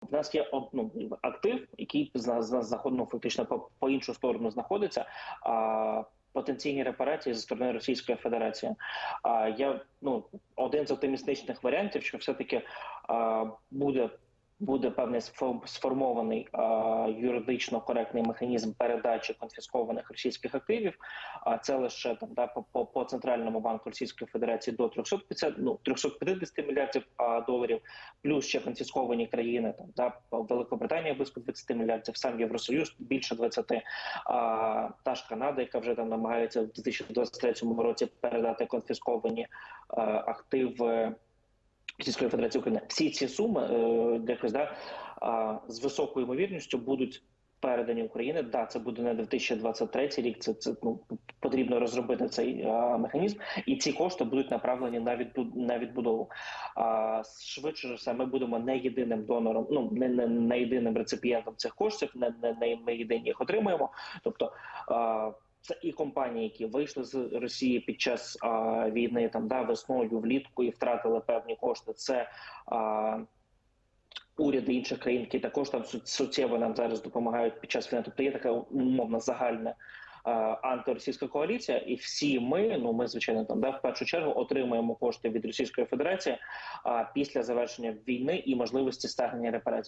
В нас є ну, актив, який заходно фактично по, по іншу сторону знаходиться. А потенційні репарації зі сторони Російської Федерації. А я ну один з оптимістичних варіантів, що все таки а, буде. Буде певний сфо- сформований юридично коректний механізм передачі конфіскованих російських активів. А це лише там да, по, по, центральному банку Російської Федерації до 350, ну 350 мільярдів доларів, плюс ще конфісковані країни там да Великобританія близько 20 мільярдів, сам Євросоюз більше 20, а, та ж Канада, яка вже там намагається в 2023 році передати конфісковані а, активи. Російської Федерації України всі ці суми е, якось да а, з високою ймовірністю будуть передані Україні. Да, це буде не 2023 рік. Це це ну потрібно розробити цей а, механізм, і ці кошти будуть направлені на відбу- на відбудову. А швидше за все, ми будемо не єдиним донором, ну не, не, не єдиним реципієнтом цих коштів, не, не, не ми єдині їх отримаємо. Тобто. А, це і компанії, які вийшли з Росії під час а, війни, там да весною влітку і втратили певні кошти. Це а, уряди інших країн, які також там су- суттєво нам зараз допомагають під час війни. Тобто є така умовна загальна а, антиросійська коаліція, і всі ми, ну ми звичайно там да в першу чергу отримуємо кошти від Російської Федерації а, після завершення війни і можливості стягнення репарацій.